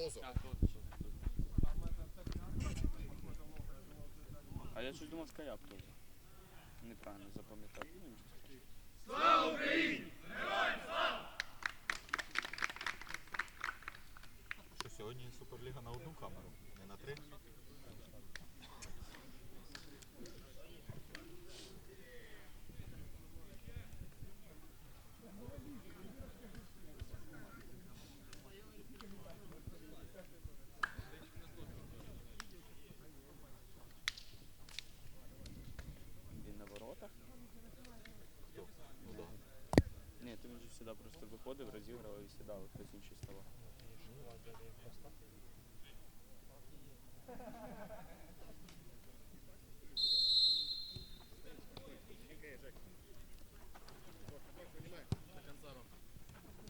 Тозо. А я щось думав скаяп теж. Неправильно запам'ятав. Ну, нічого страшного. Що сьогодні Суперліга на одну камеру, не на три. Він на воротах? Хто? Ну да. Ти він же просто виходив, розіграв і сідав, хтось інший ставав.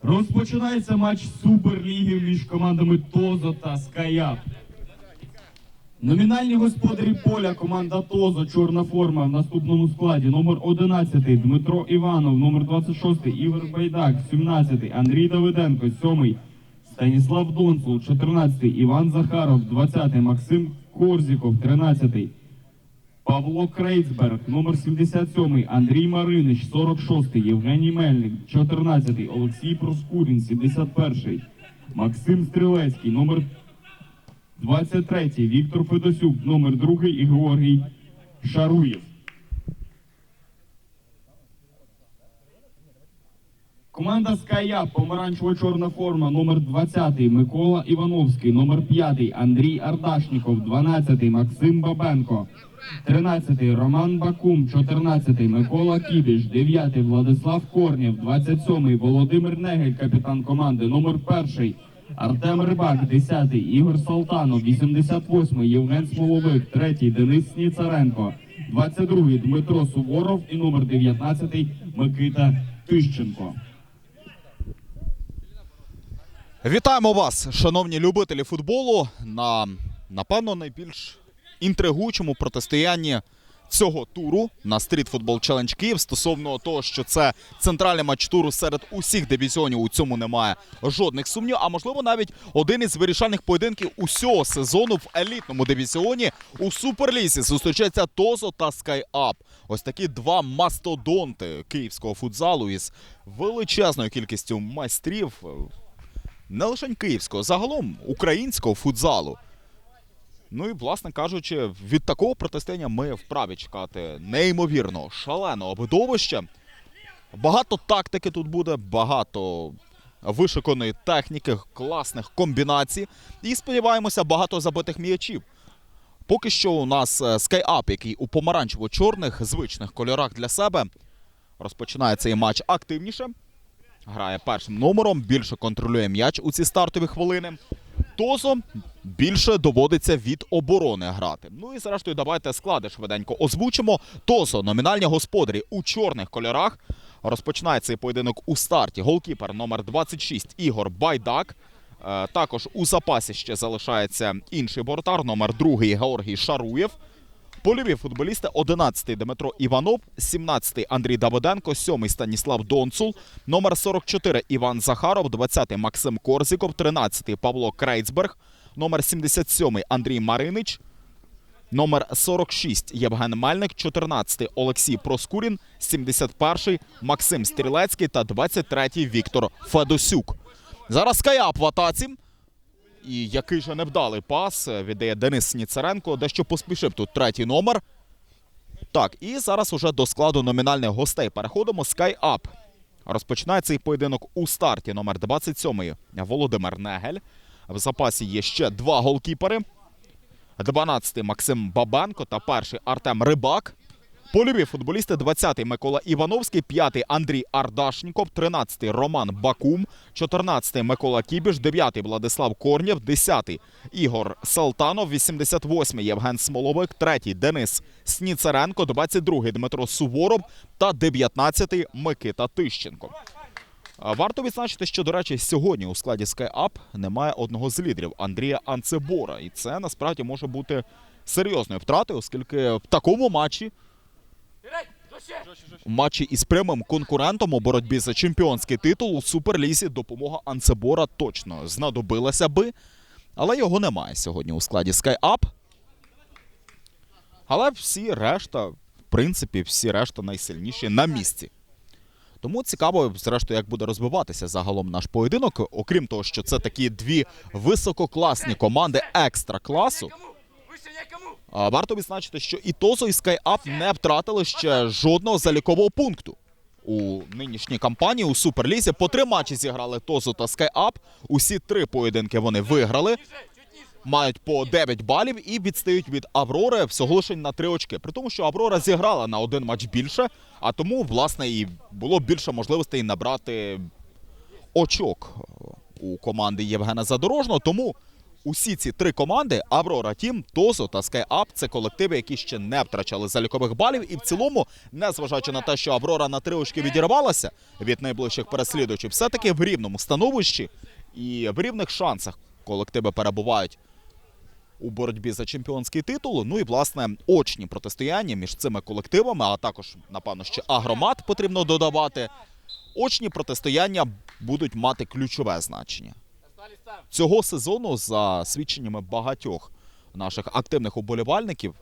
Розпочинається матч Суперліги між командами Тозо та Скаяп. Номінальні господарі поля команда Тозо, чорна форма в наступному складі. Номер 11 Дмитро Іванов, номер 26 Ігор Байдак, 17 Андрій Давиденко, 7 Станіслав Донцул, 14 Іван Захаров, 20 Максим Корзіков, 13 Павло Крейцберг, номер 77, Андрій Маринич, 46, Євгеній Мельник, 14, Олексій Проскурін, 71, Максим Стрілецький, номер 23, Віктор Федосюк, номер 2 і Георгій Шаруєв. Команда Ская, помаранчево-чорна форма, номер 20, Микола Івановський, номер 5, Андрій Ардашніков, 12, Максим Бабенко, 13, Роман Бакум, 14, Микола Кібіш, 9, Владислав Корнєв, 27, Володимир Негель, капітан команди, номер 1, Артем Рибак, 10, Ігор Салтанов, 88, Євген Смоловик, 3, Денис Сніцаренко, 22, Дмитро Суворов і номер 19, Микита Тищенко. Вітаємо вас, шановні любителі футболу, на напевно найбільш інтригуючому протистоянні цього туру на Street Football Challenge Київ стосовно того, що це центральний матч туру серед усіх дивізіонів. У цьому немає жодних сумнів. А можливо, навіть один із вирішальних поєдинків усього сезону в елітному дивізіоні у суперлісі зустрічаються Тозо та Скайап. Ось такі два мастодонти київського футзалу із величезною кількістю майстрів не лише київського, загалом українського футзалу. Ну і, власне кажучи, від такого протистояння ми вправі чекати неймовірно шаленого видовища. Багато тактики тут буде, багато вишиканої техніки, класних комбінацій. І сподіваємося, багато забитих м'ячів. Поки що у нас е, SkyUp, який у помаранчево-чорних звичних кольорах для себе, розпочинає цей матч активніше. Грає першим номером, більше контролює м'яч у ці стартові хвилини. Тозо більше доводиться від оборони грати. Ну і зрештою, давайте склади швиденько озвучимо. Тозо, номінальні господарі у чорних кольорах. Розпочинає цей поєдинок у старті. Голкіпер номер 26 Ігор Байдак. Е, Також у запасі ще залишається інший бортар, номер 2 Георгій Шаруєв. Польові футболісти 11-й Дмитро Іванов, 17-й Андрій Давиденко, 7-й Станіслав Донцул, номер 44 Іван Захаров, 20-й Максим Корзіков, 13-й Павло Крейцберг, номер 77 Андрій Маринич, номер 46 Євген Мельник, 14-й Олексій Проскурін, 71-й Максим Стрілецький та 23-й Віктор Федосюк. Зараз Скаяп в атаці. І який же невдалий пас е, віддає Денис Сніцаренко, дещо поспішив тут третій номер. Так, і зараз уже до складу номінальних гостей переходимо. Up. Розпочинає цей поєдинок у старті. Номер 27 Володимир Негель. В запасі є ще два голкіпери. 12-й Максим Бабенко та перший Артем Рибак. Польові футболісти 20-й Микола Івановський, 5-й Андрій Ардашніков, 13-й Роман Бакум, 14-й Микола Кібіш, 9-й Владислав Корнєв, 10-й Ігор Салтанов, 88-й Євген Смоловик, 3-й Денис Сніцаренко, 22-й Дмитро Суворов та 19-й Микита Тищенко. Варто відзначити, що, до речі, сьогодні у складі SkyUp немає одного з лідерів Андрія Анцебора. І це насправді може бути серйозною втратою, оскільки в такому матчі у матчі із прямим конкурентом у боротьбі за чемпіонський титул у Суперлісі допомога Анцебора точно знадобилася би. Але його немає сьогодні у складі SkyUp. Але всі решта, в принципі, всі решта найсильніші на місці. Тому цікаво, зрештою, як буде розбиватися загалом наш поєдинок. Окрім того, що це такі дві висококласні команди екстра класу. Варто відзначити, що і Тозо, і SkyUp не втратили ще жодного залікового пункту. У нинішній кампанії у Суперлізі по три матчі зіграли Тозо та SkyUp. Усі три поєдинки вони виграли. Мають по 9 балів і відстають від Аврори всього лише на 3 очки. При тому, що Аврора зіграла на один матч більше, а тому, власне, і було більше можливостей набрати очок у команди Євгена Задорожного. Тому усі ці три команди Аврора Тім, Тозо та SkyUp – це колективи, які ще не втрачали залікових балів. І в цілому, незважаючи на те, що Аврора на три очки відірвалася від найближчих переслідувачів, все-таки в рівному становищі і в рівних шансах колективи перебувають у боротьбі за чемпіонський титул. Ну і власне очні протистояння між цими колективами, а також, напевно, ще агромат потрібно додавати. Очні протистояння будуть мати ключове значення. Цього сезону, за свідченнями багатьох наших активних уболівальників,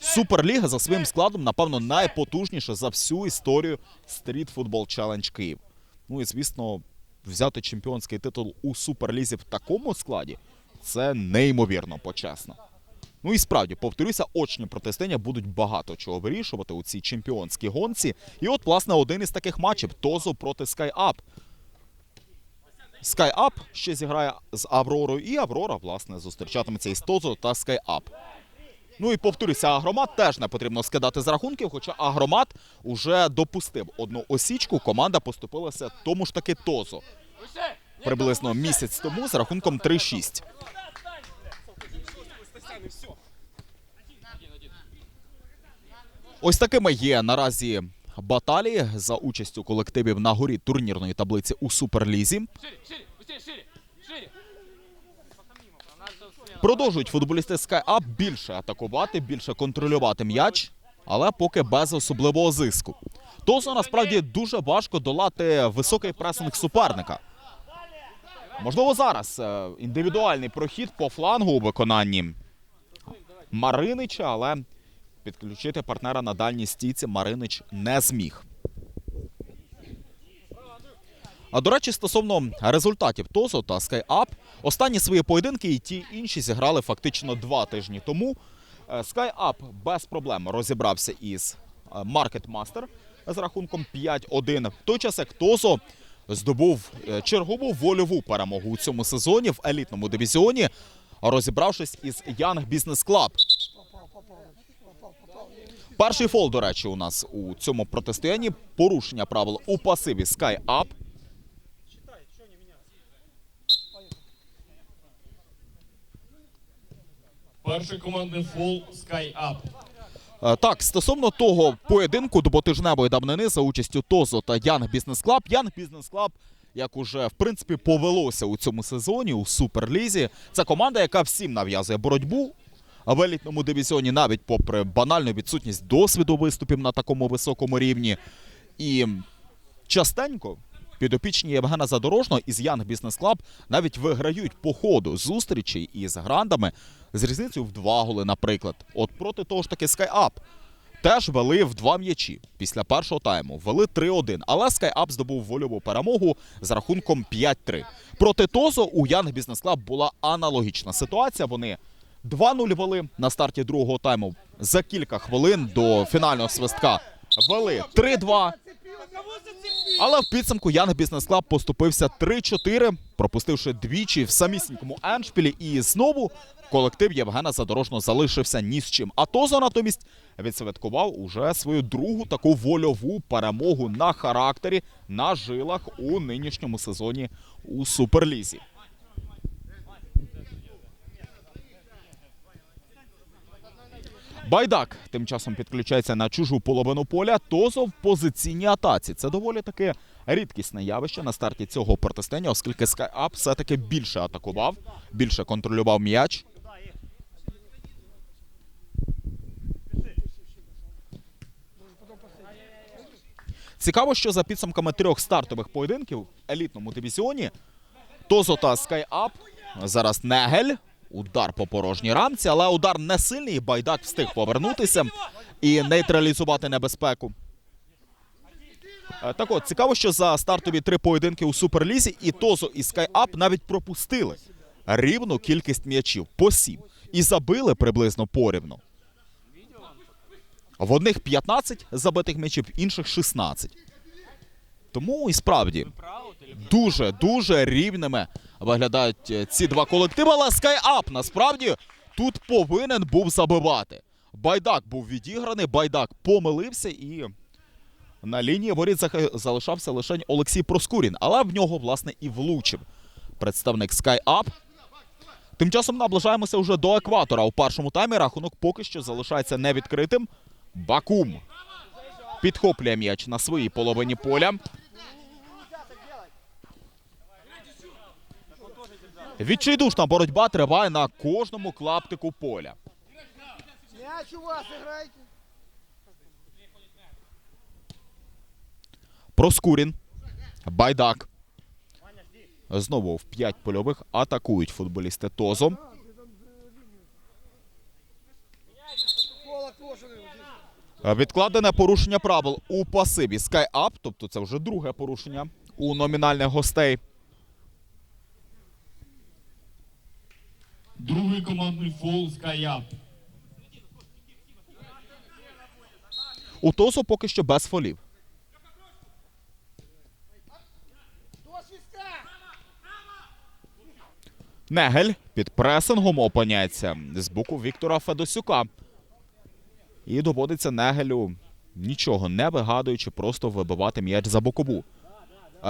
Суперліга за своїм складом, напевно, найпотужніша за всю історію Street Football Challenge Київ. Ну і звісно, взяти чемпіонський титул у Суперлізі в такому складі це неймовірно почесно. Ну і справді, повторюся, очні протистояння будуть багато чого вирішувати у цій чемпіонській гонці. І от, власне, один із таких матчів Тозо проти SkyUp. SkyUp ще зіграє з Авророю, і Аврора, власне, зустрічатиметься із Тозо та SkyUp. Ну і повторюся, Агромат теж не потрібно скидати з рахунків, хоча Агромат уже допустив одну осічку, команда поступилася тому ж таки Тозо. Приблизно місяць тому з рахунком 3-6. Ось такими є наразі баталії за участю колективів на горі турнірної таблиці у Суперлізі. Продовжують футболісти SkyUp більше атакувати, більше контролювати м'яч, але поки без особливого зиску. Тозо насправді дуже важко долати високий пресинг суперника. Можливо, зараз е, індивідуальний прохід по флангу у виконанні Маринича, але підключити партнера на дальній стійці Маринич не зміг. А до речі, стосовно результатів Тозо та SkyUp, останні свої поєдинки і ті інші зіграли фактично два тижні тому. Е, SkyUp без проблем розібрався із е, Market Master з рахунком 5-1. В той час як Тозо здобув е, чергову вольову перемогу у цьому сезоні в елітному дивізіоні, розібравшись із Young Business Club. Перший фол, до речі, у нас у цьому протистоянні порушення правил у пасиві SkyUp. Перший командний фол Sky Up. Е, Так, стосовно того поєдинку двотижневої давнини за участю Тозо та Young Business Club. Young Business Club, як уже в принципі повелося у цьому сезоні у Суперлізі, це команда, яка всім нав'язує боротьбу. А в елітному дивізіоні, навіть попри банальну відсутність досвіду виступів на такому високому рівні. І частенько підопічні Євгена Задорожного із Young Business Club навіть виграють по ходу зустрічей із грандами з різницею в два голи, наприклад. От проти того ж таки SkyUp теж вели в два м'ячі після першого тайму. Вели 3-1, але SkyUp здобув вольову перемогу з рахунком 5-3. Проти Тозо у Young Business Club була аналогічна ситуація. Вони 2-0 вели на старті другого тайму. За кілька хвилин до фінального свистка вели 3-2. Але в підсумку Young Business Club поступився 3-4, пропустивши двічі в самісінькому еншпілі. І знову колектив Євгена Задорожного залишився ні з чим. А Тозо натомість відсвяткував уже свою другу таку вольову перемогу на характері, на жилах у нинішньому сезоні у Суперлізі. Байдак тим часом підключається на чужу половину поля. Тозо в позиційній атаці. Це доволі таке рідкісне явище на старті цього протистояння, оскільки SkyUp все-таки більше атакував, більше контролював м'яч. Цікаво, що за підсумками трьох стартових поєдинків в елітному дивізіоні Тозо та SkyUp Зараз Негель. Удар по порожній рамці, але удар не сильний. Байдак встиг повернутися і нейтралізувати небезпеку. Е, Так от, цікаво, що за стартові три поєдинки у Суперлізі і Тозо, і Скайап навіть пропустили рівну кількість м'ячів по сім. І забили приблизно порівну. В одних 15 забитих м'ячів, в інших 16. Тому і справді дуже дуже рівними виглядають е, ці два колективи. Але Скайап насправді тут повинен був забивати. Байдак був відіграний, байдак помилився і на лінії воріт залишався лише Олексій Проскурін, але в нього, власне, і влучив представник SkyUp. Тим часом наближаємося вже до екватора. У першому таймі рахунок поки що залишається невідкритим. Бакум підхоплює м'яч на своїй половині поля. Відчайдушна боротьба триває на кожному клаптику поля. Мяч у вас играйте. Проскурін. Байдак. Знову в п'ять польових атакують футболісти Тозо. Кола кожаный вот здесь. Е, Відкладене порушення правил у пасиві SkyUp, тобто це вже друге порушення у номінальних гостей. Другий командний фол Скаяп. У Тозо поки що без фолів. Негель під пресингом опиняється з боку Віктора Федосюка. І доводиться Негелю, нічого не вигадуючи, просто вибивати м'яч за бокову.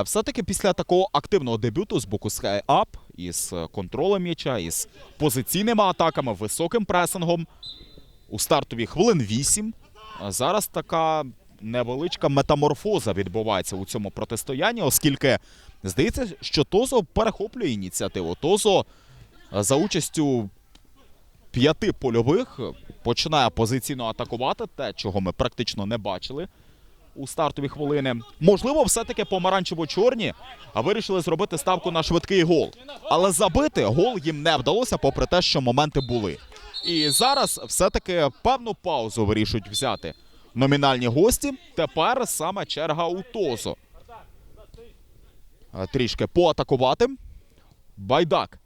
Все-таки після такого активного дебюту з боку SkyUp із контролем м'яча, із позиційними атаками, високим пресингом у стартові хвилин 8. Зараз така невеличка метаморфоза відбувається у цьому протистоянні, оскільки здається, що Тозо перехоплює ініціативу. Тозо е, за участю п'яти польових е, починає позиційно атакувати, те, чого ми практично не бачили у стартові хвилини. Можливо, все-таки помаранчево-чорні вирішили зробити ставку на швидкий гол. Але забити гол їм не вдалося, попри те, що моменти були. І зараз все-таки певну паузу вирішують взяти номінальні гості. Тепер саме черга у Тозо. Е, Трішки поатакувати. Байдак.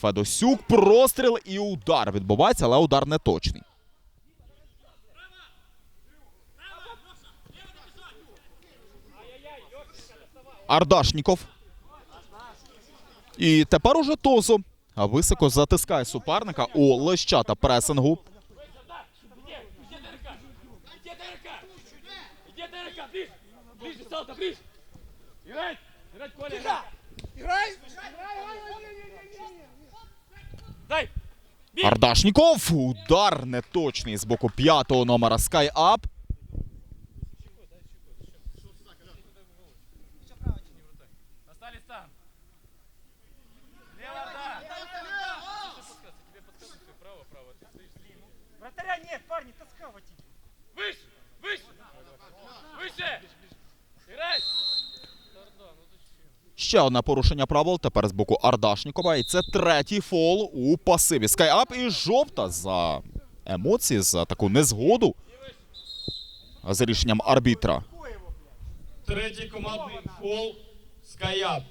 Федосюк, простріл і удар відбувається, але удар не точний. Ардашніков. І тепер уже Тозо високо затискає суперника у лещата пресингу. Ардашніков. Удар неточний з боку п'ятого номера Sky Вратаря нет, парни, таскавать. Выше! Выше! Выше! Играть! Ще одне порушення правил тепер з боку Ардашнікова. І це третій фол у пасиві. Скайап і жовта за емоції, за таку незгоду за рішенням арбітра. Третій командний фол Скаяп.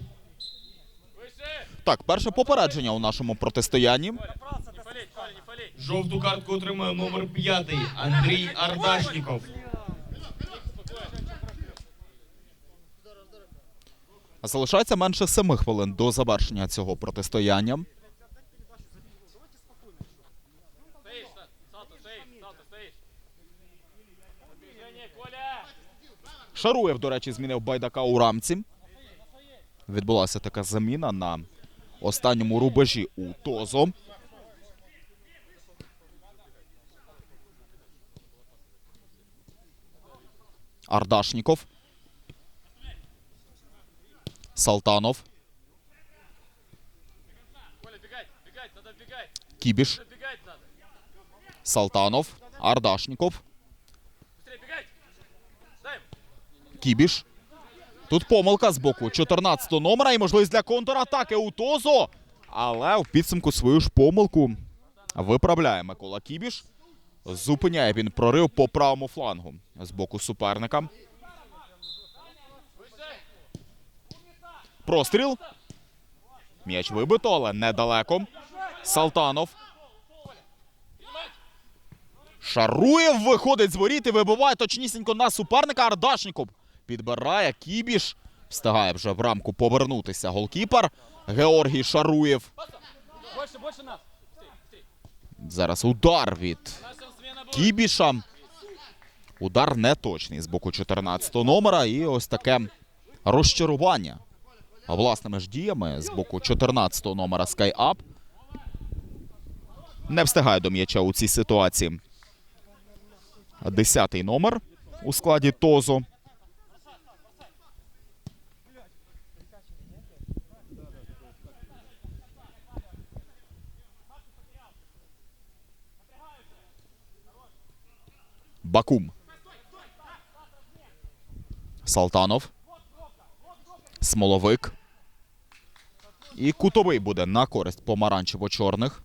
Выше! Так, перше попередження у нашому протистоянні. Жовту картку отримує номер п'ятий Андрій Ардашніков. Залишається менше семи хвилин до завершення цього протистояння. Шаруєв, до речі, змінив байдака у рамці. Відбулася така заміна на останньому рубежі у Тозо. Ардашніков. Салтанов. Коля, бегать, бегать, надо бегать! Кібіш. Надо! Салтанов. Быстрее бегать! Дай! Кібіш. Тут помилка з боку 14 номера і можливість для контратаки у Тозо. Але в підсумку свою ж помилку виправляє Микола Кібіш. Зупиняє він прорив по правому флангу з боку суперника. Простріл. М'яч вибито, але недалеко. Салтанов. Шаруєв виходить з воріт і вибиває точнісінько на суперника Ардашніков. Підбирає Кібіш. Встигає вже в рамку повернутися голкіпер Георгій Шаруєв. Зараз удар від. Кібіша. Удар неточний з боку 14 номера. І ось таке розчарування власними ж діями з боку 14 номера SkyUp. Не встигає до м'яча у цій ситуації. Десятий номер у складі Тозо. Бакум. Салтанов. Смоловик. І кутовий буде на користь помаранчево-чорних.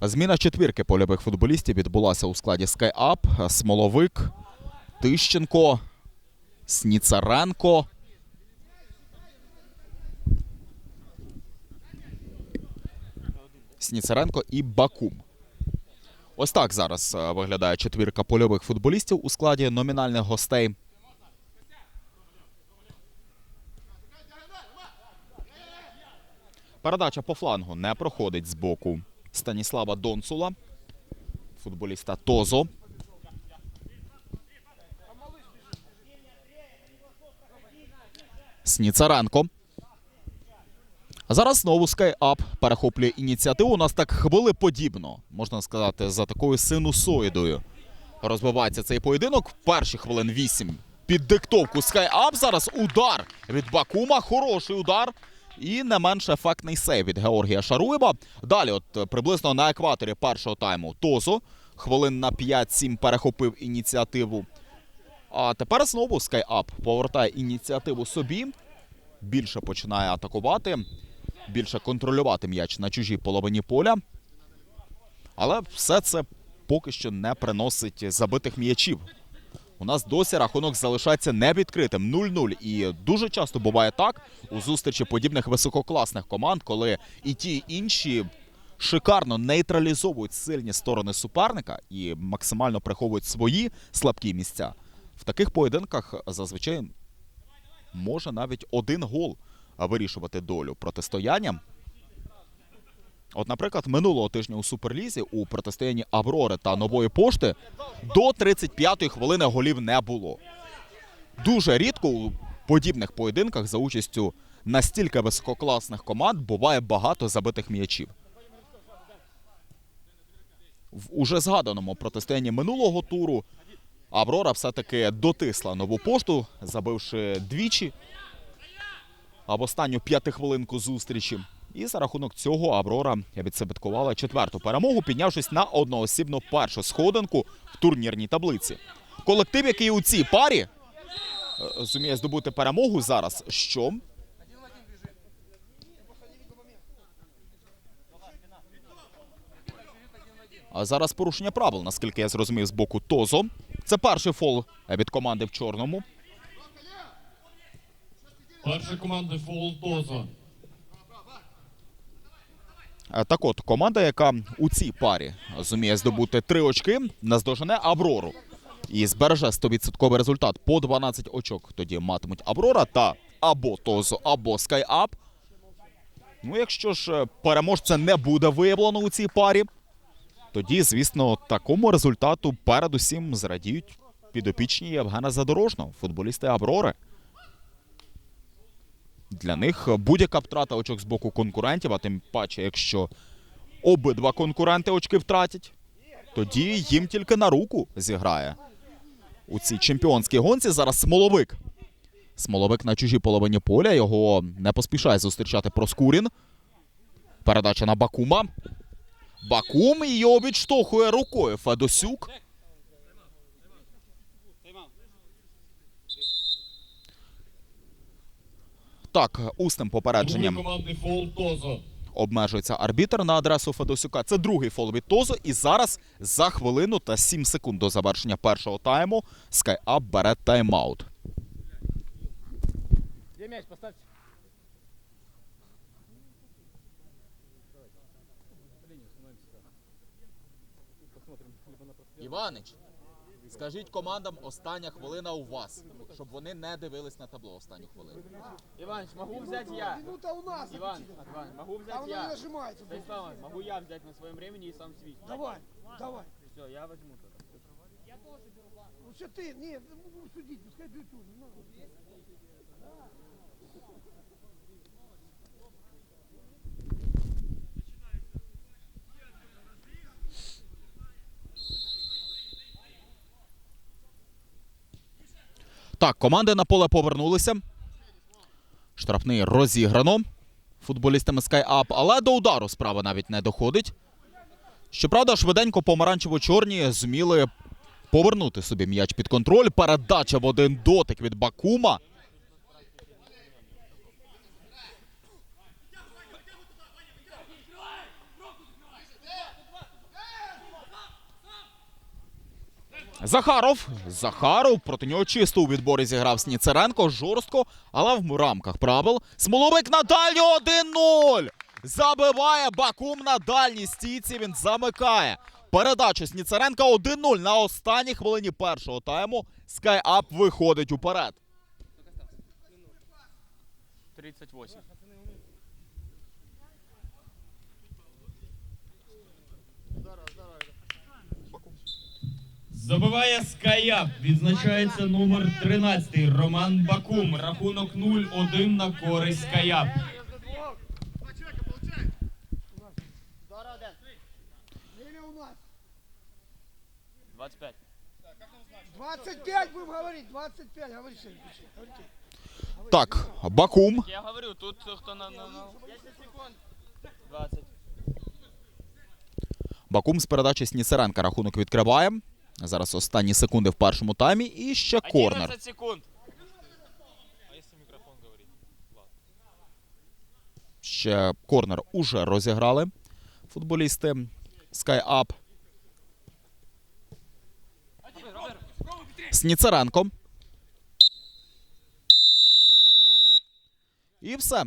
Зміна четвірки польових футболістів відбулася у складі SkyUp. Смоловик, Тищенко, Сніцаренко. Сніцаренко і Бакум. Ось так зараз е, виглядає четвірка польових футболістів у складі номінальних гостей. Передача по флангу не проходить з боку Станіслава Донцула, футболіста Тозо. Сніцаренко. А зараз знову SkyUp перехоплює ініціативу. У нас так хвилеподібно, можна сказати, за такою синусоїдою. Розбивається цей поєдинок. Перші хвилин 8 під диктовку SkyUp. Зараз удар від Бакума. Хороший удар. І не менш ефектний сейв від Георгія Шаруєва. Далі, от приблизно на екваторі першого тайму Тозо. Хвилин на 5-7 перехопив ініціативу. А тепер знову SkyUp повертає ініціативу собі. Більше починає атакувати більше контролювати м'яч на чужій половині поля. Але все це поки що не приносить забитих м'ячів. У нас досі рахунок залишається невідкритим 0-0. І дуже часто буває так у зустрічі подібних висококласних команд, коли і ті, і інші шикарно нейтралізовують сильні сторони суперника і максимально приховують свої слабкі місця. В таких поєдинках зазвичай може навіть один гол вирішувати долю протистояння. От, наприклад, минулого тижня у Суперлізі у протистоянні Аврори та Нової пошти до 35-ї хвилини голів не було. Дуже рідко у подібних поєдинках за участю настільки висококласних команд буває багато забитих м'ячів. В уже згаданому протистоянні минулого туру Аврора все-таки дотисла нову пошту, забивши двічі а в останню п'ятихвилинку зустрічі. І за рахунок цього Аврора відсебеткувала четверту перемогу, піднявшись на одноосібну першу сходинку в турнірній таблиці. Колектив, який у цій парі е, зуміє здобути перемогу зараз. Що? А зараз порушення правил, наскільки я зрозумів, з боку Тозо. Це перший фол від команди в чорному. Перша команда Фол Тозо. Е, Так от, команда, яка у цій парі зуміє здобути три очки, наздожене Аврору. І збереже 100% результат по 12 очок. Тоді матимуть Аврора та або Тозо, або SkyUp. Ну, якщо ж е, переможця не буде виявлено у цій парі, тоді, звісно, такому результату передусім зрадіють підопічні Євгена Задорожного, футболісти Аврори. Для них будь-яка втрата очок з боку конкурентів, а тим паче, якщо обидва конкуренти очки втратять, тоді їм тільки на руку зіграє. У цій чемпіонській гонці зараз Смоловик. Смоловик на чужій половині поля. Його не поспішає зустрічати Проскурін. Передача на Бакума. Бакум його відштовхує рукою Федосюк. Так, усним попередженням обмежується арбітр на адресу Федосюка. Це другий фол від Тозо. І зараз за хвилину та 7 секунд до завершення першого тайму SkyUp бере тайм-аут. Мяч? Поставьте. Іванич, скажіть командам, остання хвилина у вас, щоб вони не дивились на табло останню хвилину. Иваныч, могу взять я? Минута у нас. Иван, Иван, могу А взять он не я? нажимается. Станислав, могу я взять на своем времени и сам свить? Давай, давай. Все, я возьму тогда. Лучше ты, нет, ну, будем судить, пускай бьют он. ну. Так, команди на поле повернулися. Штрафний розіграно футболістами SkyUp, але до удару справа навіть не доходить. Щоправда, швиденько помаранчево-чорні зуміли повернути собі м'яч під контроль. Передача в один дотик від Бакума. Захаров. Захаров проти нього чисто у відборі зіграв Сніцеренко жорстко, але в рамках правил. Смоловик на дальню 1-0. Забиває Бакум на дальній стійці. Він замикає. Передачу Сніцеренка 1-0 на останній хвилині першого тайму. SkyUp виходить уперед. 38. Забиває Скаяп. Відзначається номер 13 Роман Бакум. Рахунок 0-1 на користь Скаяп. Время у нас. 25. 25 будем говорить, 25. Говори, говорите. Так, Бакум. Я говорю, тут кто на... на, на... 10 секунд. 20. Бакум з передачі Сніцеренка рахунок відкриває. Зараз останні секунди в першому таймі. І ще корнер. 11 секунд. Ще корнер уже розіграли футболісти SkyUp. Сніцеренко. І все.